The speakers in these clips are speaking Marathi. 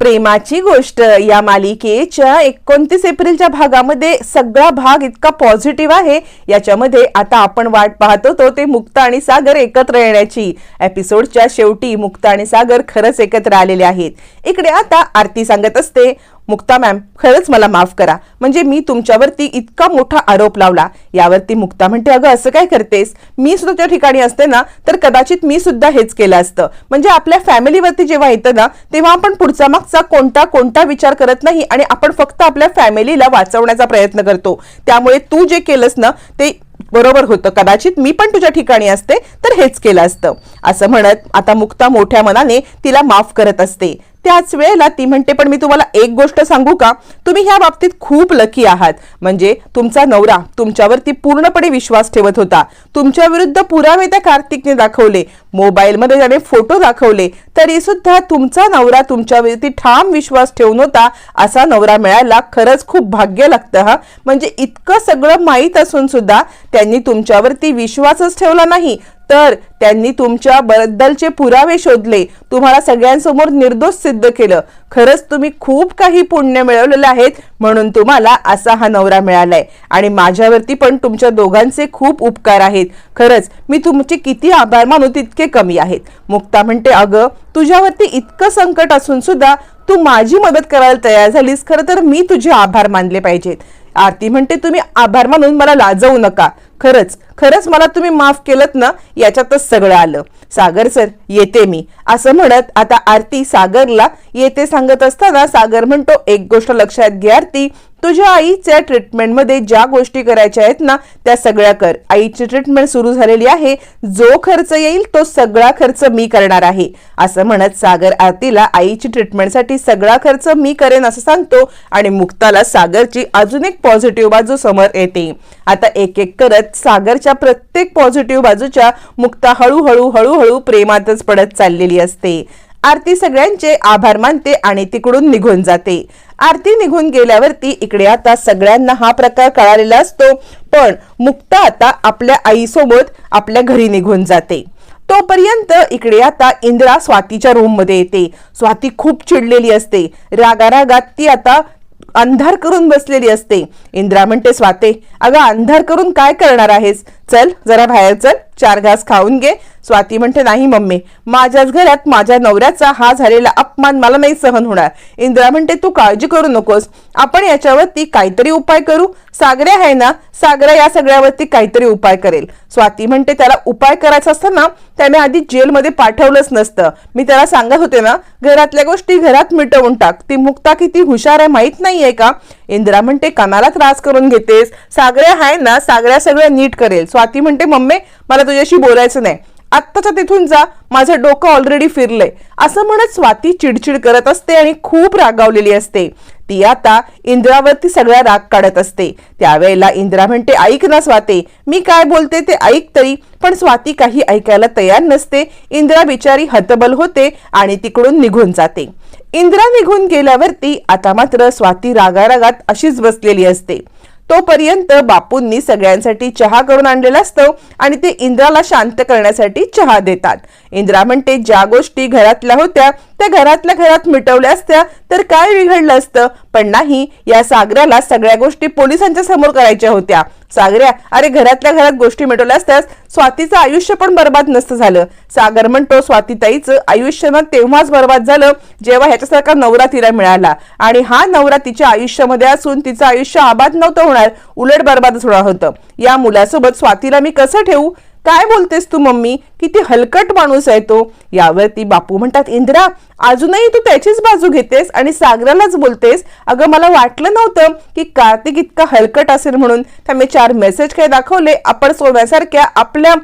प्रेमाची गोष्ट. या मालिकेच्या एकोणतीस एप्रिलच्या भागामध्ये सगळा भाग इतका पॉझिटिव्ह आहे. याच्यामध्ये आता आपण वाट पाहत होतो ते मुक्ता आणि सागर एकत्र येण्याची. एपिसोडच्या शेवटी मुक्ता आणि सागर खरंच एकत्र आलेले आहेत. इकडे आता आरती सांगत असते. मुक्ता मॅम खरंच मला माफ करा. म्हणजे मी तुमच्यावरती इतका मोठा आरोप लावला. यावरती मुक्ता म्हणते अगं असं काय करतेस? मी सुद्धा त्या ठिकाणी असते ना तर कदाचित मी सुद्धा हेच केलं असतं. म्हणजे आपल्या फॅमिलीवरती जेव्हा येतं ना तेव्हा आपण पुढचा मागचा कोणता कोणता विचार करत नाही आणि आपण फक्त आपल्या फॅमिलीला वाचवण्याचा प्रयत्न करतो. त्यामुळे तू जे केलंस ना ते बरोबर होतं. कदाचित मी पण तुझ्या ठिकाणी असते तर हेच केलं असतं. असं म्हणत आता मुक्ता मोठ्या मनाने तिला माफ करत असते. त्याच वेळेला ती म्हणते पण मी तुम्हाला एक गोष्ट सांगू का? तुम्ही ह्या बाबतीत खूप लकी आहात. म्हणजे तुमचा नवरा तुमच्यावरती पूर्णपणे विश्वास ठेवत होता. तुमच्या विरुद्ध पुरावे त्या कार्तिकने दाखवले. मोबाईलमध्ये त्याने फोटो दाखवले. तरी सुद्धा तुमचा नवरा तुमच्यावरती ठाम विश्वास ठेवून होता असा नवरा मिळायला खरंच खूप भाग्य लागतं हा. म्हणजे इतकं सगळं माहीत असून सुद्धा त्यांनी तुमच्यावरती विश्वासच ठेवला नाही. तर त्यांनी तुमच्या बद्दलचे पुरावे शोधले. तुम्हाला सगळ्यांसमोर निर्दोष सिद्ध केलं. खरंच तुम्ही खूप काही पुण्य मिळवलेलं आहेत म्हणून तुम्हाला असा हा नवरा मिळालाय. आणि माझ्यावरती पण तुमच्या दोघांचे खूप उपकार आहेत. खरंच मी तुमचे किती आभार मानू तितके कमी आहेत. मुक्ता म्हणते अगं तुझ्यावरती इतकं संकट असून सुद्धा तू माझी मदत करायला तयार झालीस. खरं तर मी तुझे आभार मानले पाहिजेत. आरती म्हणते तुम्ही आभार मानून मला लाजवू नका. खरंच खरंच मला तुम्ही माफ केलं ना याच्यातच सगळं आलं. सागर सर येते मी. असं म्हणत आता आरती सागरला येते सांगत असताना सागर म्हणतो एक गोष्ट लक्षात घे आरती. तुझ्या आईच्या ट्रीटमेंटमध्ये ज्या गोष्टी करायच्या आहेत ना त्या सगळ्या कर. आईची ट्रीटमेंट सुरू झालेली आहे. जो खर्च येईल तो सगळा खर्च मी करणार आहे. असं म्हणत सागर आरतीला आईची ट्रीटमेंटसाठी सगळा खर्च मी करेन असं सांगतो आणि मुक्ताला सागरची अजून एक पॉझिटिव्ह बाजू समोर येते. आता एक एक करत सागरच्या प्रत्येक पॉझिटिव्ह बाजूच्या मुक्ता हळूहळू हळूहळू प्रेमातच पडत चाललेली असते. आरती सगळ्यांचे आभार मानते आणि तिकडून निघून जाते. आरती निघून गेल्यावरती इकडे आता सगळ्यांना हा प्रकार कळालेला असतो पण मुक्ता आता आपल्या आईसोबत आपल्या घरी निघून जाते. तोपर्यंत इकडे आता इंदिरा स्वातीच्या रूममध्ये येते. स्वाती खूप चिडलेली असते. रागारागात ती आता अंधार करून बसलेली असते. इंद्रा म्हणते स्वाते अगं अंधार करून काय करणार आहेस? चल जरा बाहेर चल चार घास खाऊन घे. स्वाती म्हणते नाही मम्मी. माझ्याच घरात माझ्या नवऱ्याचा हा झालेला अपमान मला नाही सहन होणार. इंदिरा म्हणते तू काळजी करू नकोस. आपण याच्यावरती काहीतरी उपाय करू. सागऱ्या आहे ना सागऱ्या या सगळ्यावरती काहीतरी उपाय करेल. स्वाती म्हणते त्याला उपाय करायचा असताना त्याने आधी जेलमध्ये पाठवलंच नसतं. मी त्याला सांगत होते ना घरातल्या गोष्टी घरात मिटवून टाक. ती मुक्ता किती हुशार आहे माहीत नाहीये का? इंदिरा म्हणते कानाला त्रास करून घेतेस. सागऱ्या आहे ना सागऱ्या सगळं नीट करेल. स्वाती म्हणते मम्मी मला तुझ्याशी बोलायचं नाही. आत्ताच्या तिथून जा. माझं डोकं ऑलरेडी फिरलंय. असं म्हणत स्वाती चिडचिड करत असते आणि खूप रागावलेली असते. ती आता इंद्रावरती सगळा राग काढत असते. त्यावेळेला इंद्रा म्हणते ऐक ना स्वाते मी काय बोलते ते ऐक तरी. पण स्वाती काही ऐकायला तयार नसते. इंद्रा बिचारी हतबल होते आणि तिकडून निघून जाते. इंद्रा निघून गेल्यावरती आता मात्र स्वाती रागारागात अशीच बसलेली असते. तोपर्यंत बापूंनी सगळ्यांसाठी चहा करून आणलेला असतो आणि ते इंद्राला शांत करण्यासाठी चहा देतात. इंद्रा म्हणते ज्या गोष्टी घरातल्या होत्या त्या घरातल्या घरात मिटवल्या असत्या तर काय बिघडलं असतं? पण नाही या सागराला सगळ्या गोष्टी पोलिसांच्या समोर करायच्या होत्या. सागऱ्या अरे घरातल्या घरात गोष्टी मिटवल्या असत्यास स्वातीचं आयुष्य पण बर्बाद नसतं झालं. सागर म्हणतो स्वातीताईचं आयुष्य ना तेव्हाच बर्बाद झालं जेव्हा ह्याच्यासारखा नवरा तिला मिळाला. आणि हा नवरा तिच्या आयुष्यामध्ये असून तिचं आयुष्य आबाद नव्हतं होणार उलट बर्बादच होणार होतं. या मुलासोबत स्वातीला मी कसं ठेवू? काय बोलतेस तू मम्मी? किती हलकट माणूस आहे तो. यावरती बापू म्हणतात इंदिरा अजूनही तू त्याचीच बाजू घेतेस आणि सागरालाच बोलतेस? अगं मला वाटलं नव्हतं की कार्तिक इतका हलकट असेल म्हणून. त्यामुळे चार मेसेज काय दाखवले. आपण सोन्यासारख्या आपल्या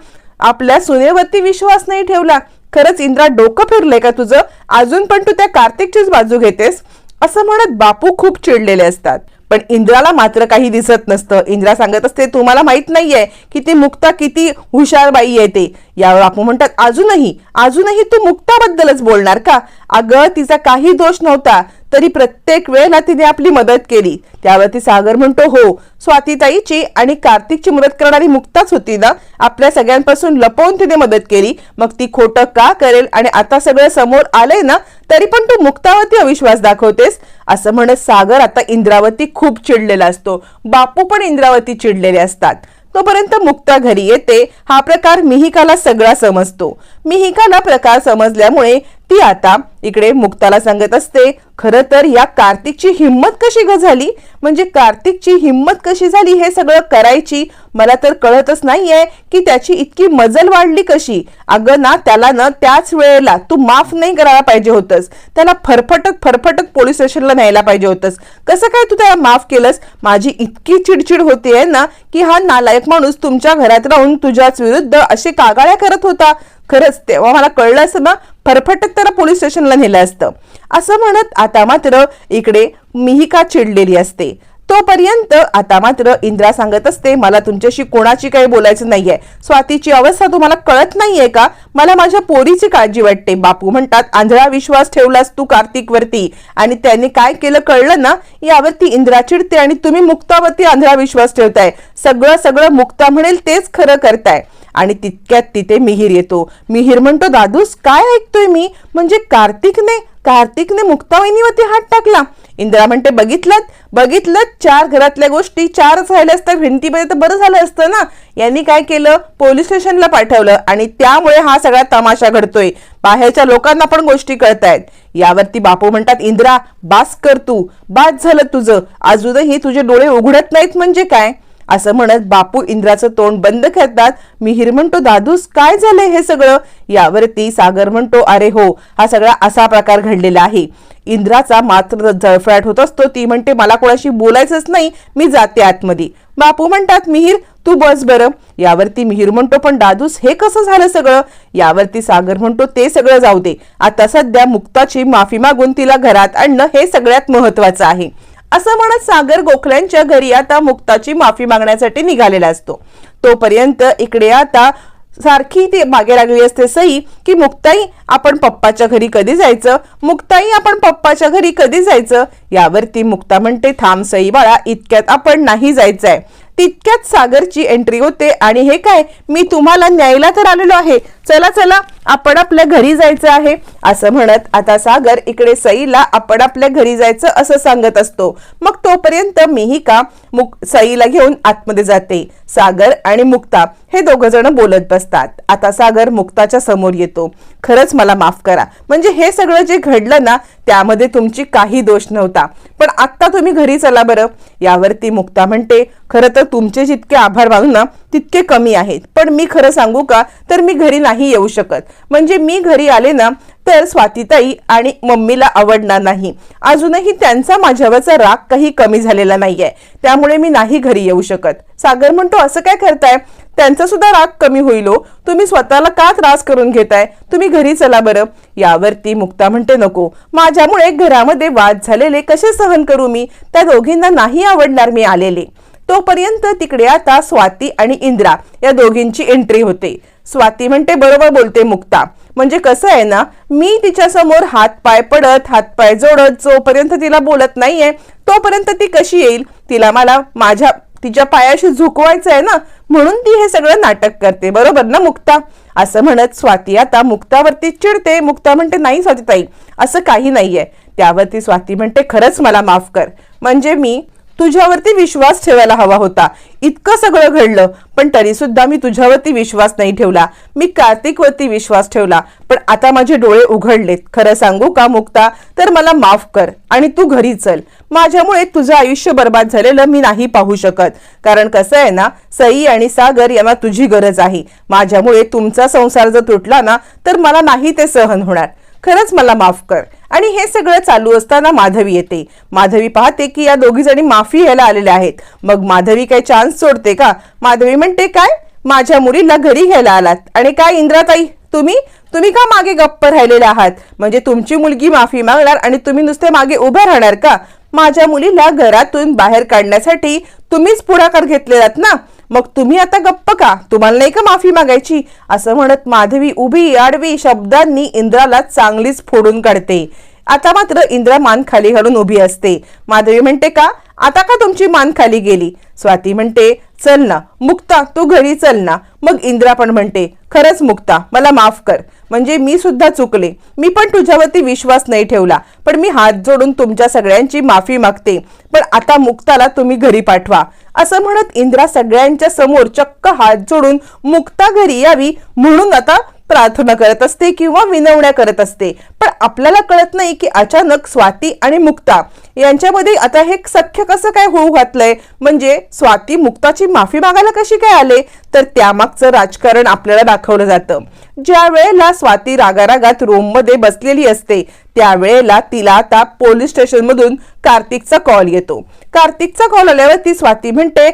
आपल्या सुनेवरती विश्वास नाही ठेवला. खरंच इंद्रा डोकं फिरलंय का तुझं? अजून पण तू त्या कार्तिकचीच बाजू घेतेस? असं म्हणत बापू खूप चिडलेले असतात. पण इंद्राला मात्र काही दिसत नसतं. इंद्रा सांगत असते तुम्हाला माहीत नाहीये की ती मुक्ता किती हुशार बाई आहे ते. यावर बापू म्हणतात अजूनही अजूनही तू मुक्ताबद्दलच बोलणार का? अगं तिचा काही दोष नव्हता तरी प्रत्येक वेळेला तिने आपली मदत केली. त्यावरती सागर म्हणतो हो स्वातीताईची आणि कार्तिकची मदत करणारी मुक्ताच होती ना? आपल्या सगळ्यांपासून लपवून तिने मदत केली. मग ती खोटं का करेल? आणि आता सगळं समोर आलंय ना? तरी पण तू मुक्तावरती अविश्वास दाखवतेस. असं म्हणत सागर आता इंद्रावती खूप चिडलेला असतो. बापू पण इंद्रावती चिडलेले असतात. तोपर्यंत मुक्ता घरी येते. हा प्रकार मिहिकाला सगळा समजतो. मिहिकाला प्रकार समजल्यामुळे ती आता इकडे मुक्ताला सांगत असते खरं तर या कार्तिकची हिंमत कशी ग झाली? म्हणजे कार्तिकची हिंमत कशी झाली हे सगळं करायची? मला तर कळतच नाहीये की त्याची इतकी मजल वाढली कशी. अगं ना त्याला ना त्याच वेळेला तू माफ नाही करायला पाहिजे होतस. त्याला फरफटक फरफटक पोलीस स्टेशनला न्यायला पाहिजे होतंस. कसं काय तू त्याला माफ केलंस? माझी इतकी चिडचिड होतीये ना की हा नालायक माणूस तुमच्या घरात राहून तुझ्याच विरुद्ध असे कागाळ्या करत होता. खरंच तेव्हा मला कळलं असं ना फरफटत त्याला पोलीस स्टेशनला नेलं असतं. असं म्हणत आता मात्र इकडे मिहिका चिडलेली असते? तोपर्यंत आता मात्र इंद्रा सांगत असते मला तुमच्याशी कोणाची काही बोलायचं नाहीये. स्वातीची अवस्था तुम्हाला कळत नाहीये का? मला माझ्या पोरीची काळजी वाटते. बापू म्हणतात आंधळा विश्वास ठेवलास तू कार्तिक वरती आणि त्यांनी काय केलं कळलं ना? यावरती इंद्रा चिडते आणि तुम्ही मुक्तावरती आंधळा विश्वास ठेवताय. सगळं सगळं मुक्ता म्हणेल तेच खरं करताय. आणि तितक्यात तिथे मिहीर येतो. मिहीर म्हणतो दादूस काय ऐकतोय मी? म्हणजे कार्तिकने कार्तिकने मुक्तावहिनीवरती हात टाकला. इंदिरा म्हणते बघितलं बघितलं चार घरातल्या गोष्टी चारच राहिल्या असतात भिंतीमध्ये तर बरं झालं असतं ना? यांनी काय केलं? पोलीस स्टेशनला पाठवलं आणि त्यामुळे हा सगळा तमाशा घडतोय. बाहेरच्या लोकांना पण गोष्टी कळतायत. यावरती बापू म्हणतात इंदिरा बास कर तू. बास झालं तुझं. अजूनही तुझे डोळे उघडत नाहीत म्हणजे काय? असं म्हणत बापू इंद्राचं तोंड बंद करतात. मिहीर म्हणतो दादूस काय झालंय हे सगळं? यावरती सागर म्हणतो अरे हो हा सगळा असा प्रकार घडलेला आहे. इंद्राचा मात्र जळफळाट होत असतो. ती म्हणते मला कोणाशी बोलायचंच नाही मी जाते आतमध्ये. बापू म्हणतात मिहीर तू बस बरं. यावरती मिहीर म्हणतो पण दादूस हे कसं झालं सगळं? यावरती सागर म्हणतो ते सगळं जाऊ दे. आता सध्या मुक्ताची माफी मागून तिला घरात आणणं हे सगळ्यात महत्वाचं आहे. असं म्हणत सागर गोखल्यांच्या घरी आता मुक्ताची माफी मागण्यासाठी निघालेला असतो. तोपर्यंत इकडे आता सारखी ती मागे लागली असते सई की मुक्ताई आपण पप्पाच्या घरी कधी जायचं? मुक्ताई आपण पप्पाच्या घरी कधी जायचं? यावरती मुक्ता म्हणते थांब सई बाळा इतक्यात आपण नाही जायचंय. तितक्यात सागरची एंट्री होते आणि हे काय? मी तुम्हाला न्यायला तर आलेलो आहे चला चला आपण आपल्या घरी जायचं आहे असं म्हणत आता सागर इकडे सईला आपण आपल्या घरी जायचं असं सांगत असतो. मग तोपर्यंत मीही का मुक सईला घेऊन आतमध्ये जाते. सागर आणि मुक्ता हे दोघ जण बोलत बसतात. आता सागर मुक्ताच्या समोर येतो. खरंच मला माफ करा. म्हणजे हे सगळं जे घडलं ना त्यामध्ये तुमची काही दोष नव्हता. पण आत्ता तुम्ही घरी चला बरं. यावरती मुक्ता म्हणते खरं तर तुमचे जितके आभार मानू ना तितके कमी आहेत. पण मी खरं सांगू का? तर मी घरी नाही नाही येऊ शकत. म्हणजे मी घरी आले ना तर स्वातीताई आणि मम्मीला आवडणार नाही. अजूनही त्यांचा माझ्यावरचा राग काही कमी झालेला नाहीये. त्यामुळे मी नाही घरी येऊ शकत. सागर म्हणतो असं काय करताय? त्यांचा सुद्धा राग कमी होईल हो. तुम्ही स्वतःला का त्रास करून घेताय? तुम्ही घरी चला बरं. यावरती मुक्ता म्हणते नको. माझ्यामुळे घरामध्ये वाद झालेले कसे सहन करू मी? त्या दोघींना नाही आवडणार मी आलेले. तोपर्यंत तिकडे आता स्वाती आणि इंद्रा या दोघींची एंट्री होते. स्वाती म्हणते बरोबर बोलते मुक्ता. म्हणजे कसं आहे ना मी तिच्या समोर हात पाय पडत हात पाय जोडत जोपर्यंत तिला बोलत नाहीये तोपर्यंत ती कशी येईल? तिला मला माझ्या तिच्या पायाशी झुकवायचं आहे ना म्हणून ती हे सगळं नाटक करते. बरोबर ना मुक्ता? असं म्हणत स्वाती आता मुक्तावरती चिडते. मुक्ता म्हणते नाही स्वातीताई असं काही नाहीये. त्यावरती स्वाती म्हणते खरंच मला माफ कर. म्हणजे मी तुझ्यावरती विश्वास ठेवायला हवा होता. इतकं सगळं घडलं पण तरी सुद्धा मी तुझ्यावरती विश्वास नाही ठेवला. मी कार्तिकवरती विश्वास ठेवला पण आता माझे डोळे उघडलेत. खरं सांगू का मुक्ता? तर मला माफ कर आणि तू घरी चल. माझ्यामुळे तुझं आयुष्य बर्बाद झालेलं मी नाही पाहू शकत. कारण कसं आहे ना सई आणि सागर यांना तुझी गरज आहे. माझ्यामुळे तुमचा संसार जर तुटला ना तर मला नाही ते सहन होणार. खरंच मला माफ कर. आणि हे सगळं चालू असताना माधवी येते. माधवी पाहते की या दोघी जणी माफी घ्यायला आलेल्या आहेत. मग माधवी काही चान्स सोडते का? माधवी म्हणते काय? माझ्या मुलीला घरी घ्यायला आलात. आणि काय इंद्राताई? तुम्ही? तुम्ही का मागे गप्प राहिलेले आहात? म्हणजे तुमची मुलगी माफी मागणार आणि तुम्ही नुसते मागे उभे राहणार का? माझ्या मुलीला घरातून बाहेर काढण्यासाठी तुम्हीच पुढाकार घेतलेलात ना? मग तुम्ही आता गप्प का? तुम्हाला नाही का माफी मागायची? असं म्हणत माधवी उभी आडवी शब्दांनी इंद्राला चांगलीच फोडून काढते. आता मात्र इंद्रा मान खाली घालून उभी असते. माधवी म्हणते का आता का तुमची मान खाली गेली? स्वाती म्हणते चल ना मुक्ता तू घरी चल ना. मग इंद्रा पण म्हणते खरंच मुक्ता मला माफ कर. म्हणजे मी सुद्धा चुकले. मी पण तुझ्यावरती विश्वास नाही ठेवला. पण मी हात जोडून तुमच्या सगळ्यांची माफी मागते. पण आता मुक्ताला तुम्ही घरी पाठवा. असं म्हणत इंद्रा सगळ्यांच्या समोर चक्क हात जोडून मुक्ता घरी यावी म्हणून आता प्रार्थना करत असते किंवा विनवण्या करत असते. पण आपल्याला कळत नाही की अचानक स्वाती आणि मुक्ता यांच्यामध्ये आता हे सख्य कसं काय होऊ घातलंय? म्हणजे स्वाती मुक्ताची माफी मागायला कशी काय आले? तर त्यामागचं राजकारण आपल्याला दाखवलं जातं. ज्या वेळेला स्वाती रागारागात रूममध्ये बसलेली असते त्यावेळेला तिला आता पोलीस स्टेशनमधून कार्तिकचा कॉल येतो. कार्तिकचा कॉल आल्यावर ती स्वाती म्हणते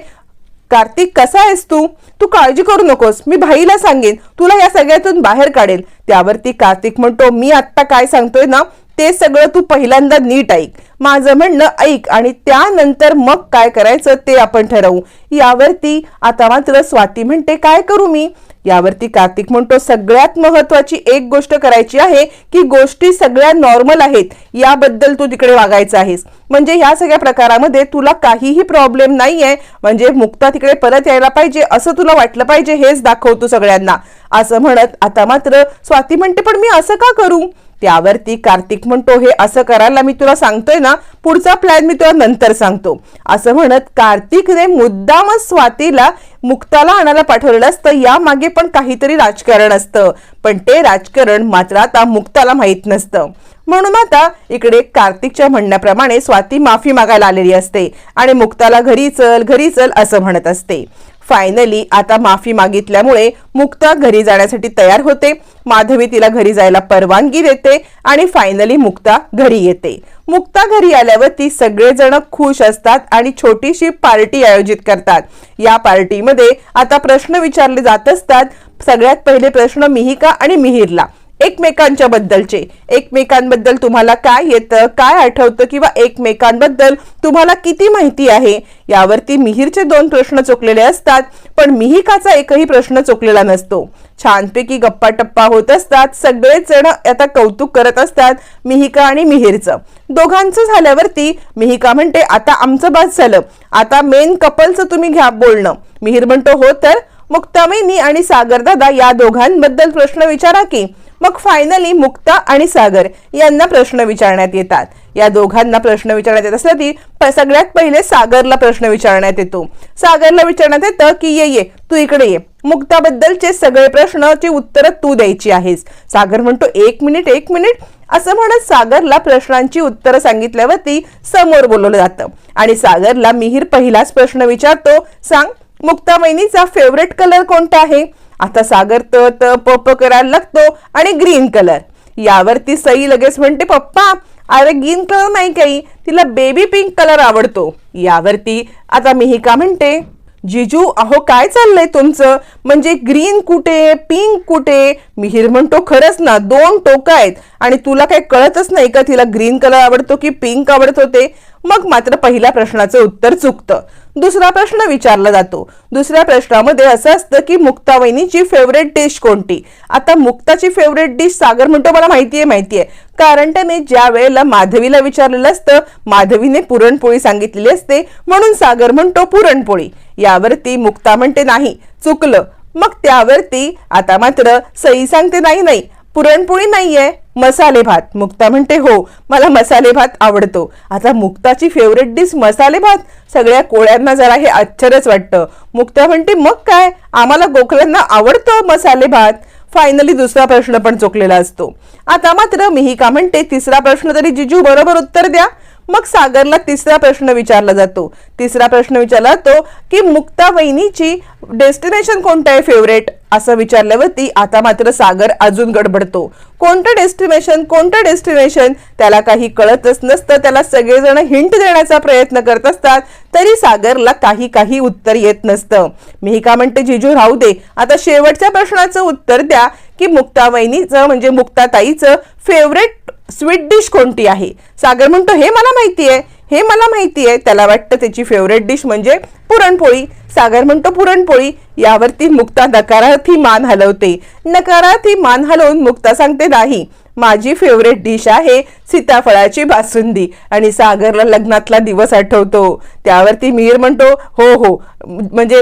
कार्तिक कसा आहेस तू? तू काळजी करू नकोस. मी भाईला सांगेन. तुला या सगळ्यातून बाहेर काढेल. त्यावरती कार्तिक म्हणतो मी आत्ता काय सांगतोय ना ते सगळं तू पहिल्यांदा नीट ऐक. माझं म्हणणं ऐक आणि त्यानंतर मग काय करायचं ते आपण ठरवू. यावरती आता मात्र स्वाती म्हणते काय करू मी? यावरती कार्तिक म्हणतो सगळ्यात महत्वाची एक गोष्ट करायची आहे की गोष्टी सगळ्या नॉर्मल आहेत. याबद्दल तू तिकडे वागायचं आहेस. म्हणजे ह्या सगळ्या प्रकारामध्ये तुला काहीही प्रॉब्लेम नाहीये. म्हणजे मुक्ता तिकडे परत यायला पाहिजे असं तुला वाटलं पाहिजे हेच दाखवतो सगळ्यांना. असं म्हणत आता मात्र स्वाती म्हणते पण मी असं का करू? त्यावरती कार्तिक म्हणतो हे असं करायला मी तुला सांगतोय ना पुढचा प्लॅन मी तुला नंतर सांगतो. असं म्हणत कार्तिकने मुद्दामच स्वातीला मुक्ताला आणायला पाठवलेलं असतं. या मागे पण काहीतरी राजकारण असतं. पण ते राजकारण मात्र आता मुक्ताला माहीत नसतं. म्हणून आता इकडे कार्तिकच्या म्हणण्याप्रमाणे स्वाती माफी मागायला आलेली असते आणि मुक्ताला घरी चल घरी चल असं म्हणत असते. फायनली आता माफी मागितल्यामुळे मुक्ता घरी जाण्यासाठी तयार होते. माधवी तिला घरी जायला परवानगी देते आणि फायनली मुक्ता घरी येते. मुक्ता घरी आल्यावर ती सगळेजण खुश असतात आणि छोटीशी पार्टी आयोजित करतात. या पार्टीमध्ये आता प्रश्न विचारले जात असतात. सगळ्यात पहिले प्रश्न मिहिका आणि मिहिरला. एकमेकांच्या बद्दलचे एकमेकांबद्दल तुम्हाला काय येतं काय आठवतं किंवा एकमेकांबद्दल तुम्हाला किती माहिती आहे यावरती मिहीरचे दोन प्रश्न चुकलेले असतात पण मिहिकाचा एकही प्रश्न चुकलेला नसतो. छानपैकी गप्पा टप्पा होत असतात सगळेच जण आता कौतुक करत असतात मिहिका आणि मिहीरचं. दोघांचं झाल्यावरती मिहिका म्हणते आता आमचं बाद झालं. आता मेन कपलचं तुम्ही घ्या बोलणं. मिहीर म्हणतो हो तर? मुक्तामिनी आणि सागरदादा या दोघांबद्दल प्रश्न विचारा की मग फायनली मुक्ता आणि सागर यांना प्रश्न विचारण्यात येतात. या दोघांना प्रश्न विचारण्यात येत असला ती सगळ्यात पहिले सागरला प्रश्न विचारण्यात येतो. सागरला विचारण्यात येतं की ये ये तू इकडे ये. मुक्ताबद्दलचे सगळे प्रश्नाची उत्तरं तू द्यायची आहेस. सागर म्हणतो एक मिनिट एक मिनिट. असं म्हणत सागरला प्रश्नांची उत्तरं सांगितल्यावरती समोर बोलवलं जातं. आणि सागरला मिहीर पहिलाच प्रश्न विचारतो सांग मुक्ता वहिनीचा फेवरेट कलर कोणता आहे? आता सागर त त प प करायला लागतो आणि ग्रीन कलर यावरती सई लगेच म्हणते पप्पा अरे ग्रीन कलर नाही काही. तिला बेबी पिंक कलर आवडतो. यावरती आता मिहिका म्हणते जिजू अहो काय चाललंय तुमचं? म्हणजे ग्रीन कुठे पिंक कुठे? मिहीर म्हणतो खरंच ना दोन टोकं आहेत. आणि तुला काही कळतच नाही का तिला ग्रीन कलर आवडतो की पिंक आवडतो ते मग मात्र पहिल्या प्रश्नाचं उत्तर चुकतं. दुसरा प्रश्न विचारला जातो. दुसऱ्या प्रश्नामध्ये असं असतं की मुक्ता वहिनीची फेवरेट डिश कोणती? आता मुक्ताची फेवरेट डिश सागर म्हणतो मला माहितीये माहितीये. कारण त्याने ज्या वेळेला माधवीला विचारलेलं असतं माधवीने पुरणपोळी सांगितलेली असते. म्हणून सागर म्हणतो पुरणपोळी. यावरती मुक्ता म्हणते नाही चुकलं. मग त्यावरती आता मात्र सई सांगते नाही नाही. पुरणपोळी नाहीये. मसाले भात. मुक्ता म्हणते हो मला मसाले भात आवडतो. आता मुक्ताची फेवरेट डिश मसाले भात? सगळ्या कोळ्यांना जरा हे आश्चर्यच वाटतं. मुक्ता म्हणते मग काय? आम्हाला गोखल्यांना आवडतं मसाले भात. फायनली दुसरा प्रश्न पण चुकलेला असतो. आता मात्र मिहिका म्हणते तिसरा प्रश्न तरी जिजू बरोबर उत्तर द्या. मग सागरला तिसरा प्रश्न विचारला जातो. तिसरा प्रश्न विचारला जातो की मुक्ता वहिनीची डेस्टिनेशन कोणतं आहे फेवरेट असं विचारल्यावरती आता मात्र सागर अजून गडबडतो. कोणतं डेस्टिनेशन कोणतं डेस्टिनेशन त्याला काही कळतच नसतं. त्याला सगळेजण हिंट देण्याचा प्रयत्न करत असतात. तरी सागरला काही काही उत्तर येत नसतं. मी का म्हणते जिजू राहू दे. आता शेवटच्या प्रश्नाचं उत्तर द्या की मुक्ता वहिनीचं म्हणजे मुक्ताताईचं फेवरेट स्वीट डिश कोणती आहे? सागर म्हणतो हे मला माहिती आहे हे मला माहिती आहे त्याला वाटतं त्याची फेवरेट डिश म्हणजे पुरणपोळी. सागर म्हणतो पुरणपोळी. यावरती मुक्ता नकारार्थी मान हलवते. नकारार्थी मान हलवून मुक्ता सांगते नाही. माझी फेवरेट डिश आहे सीताफळाची बासुंदी. आणि सागरला लग्नातला दिवस आठवतो. त्यावरती मिहीर म्हणतो हो हो. म्हणजे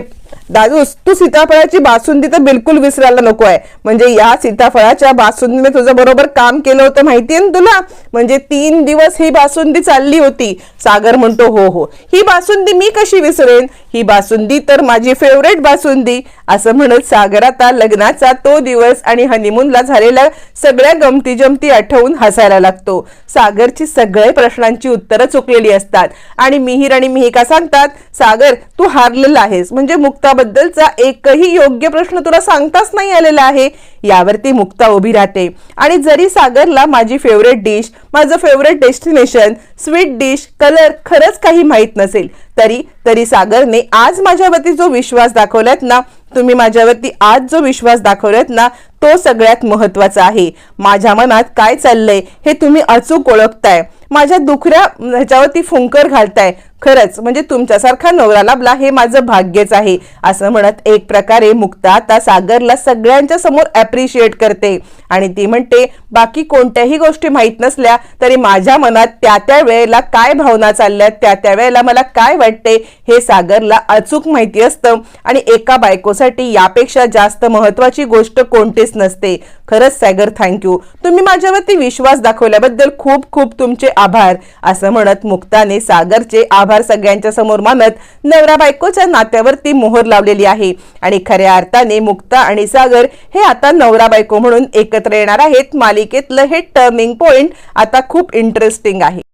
दादू तू सीताफळाची बासुंदी तर बिलकुल विसरायला नको आहे म्हणजे या सीताफळाच्या बासुंदीने तुझं बरोबर काम केलं होतं माहितीये ना तुला? म्हणजे तीन दिवस ही बासुंदी चालली होती. सागर म्हणतो हो हो. ही बासुंदी मी कशी विसरेन? ही बासुंदी तर माझी फेवरेट बासुंदी असं म्हणत सागर आता लग्नाचा तो दिवस आणि हनीमूनला झालेल्या सगळ्या गमती जमती आठवून हसायला लागतो. सागरची सगळे प्रश्नांची उत्तरं चुकलेली असतात. आणि मिहीर आणि मिहिका सांगतात सागर तू हारलेला आहेस. म्हणजे मुक्ताबद्दलचा एकही योग्य प्रश्न तुला सांगताच नाही आलेला आहे. यावरती मुक्ता उभी राहते. आणि जरी सागरला माझी फेवरेट डिश माझं favourite destination sweet dish colour खरंच काही माहीत नसेल तरी तरी सागरने आज माझ्यावरती जो विश्वास दाखवलात ना तुम्ही माझ्यावरती आज जो विश्वास दाखवलात ना तो सगळ्यात महत्त्वाचा आहे. माझ्या मनात काय चाललंय हे तुम्ही अचूक ओळखताय. माझ्या दुखऱ्या ह्याच्यावरती फुंकर घालताय. खरंच म्हणजे तुमच्यासारखा नवरा लाभला हे माझं भाग्यच आहे. असं म्हणत एक प्रकारे मुक्ता आता सागरला सगळ्यांच्या समोर अप्रिशिएट करते. आणि ती म्हणते बाकी कोणत्याही गोष्टी माहीत नसल्या तरी माझ्या मनात त्या त्या वेळेला काय भावना चालल्यात? त्या त्या वेळेला मला काय वाटते? हे सागरला अचूक माहिती असतं. आणि एका बायकोसाठी यापेक्षा जास्त महत्वाची गोष्ट कोणतीच नसते. खरंच सॅगर थँक्यू तुम्ही माझ्यावरती विश्वास दाखवल्याबद्दल खूप खूप तुमचे आभार. असं म्हणत मुक्ताने सागरचे आभार सगळ्यांच्या समोर मानत नवरा बायकोच्या नात्यावरती मोहर लावलेली आहे. आणि खऱ्या अर्थाने मुक्ता आणि सागर हे आता नवरा बायको म्हणून एकत्र येणार आहेत. मालिकेतलं हे टर्निंग पॉइंट आता खूप इंटरेस्टिंग आहे.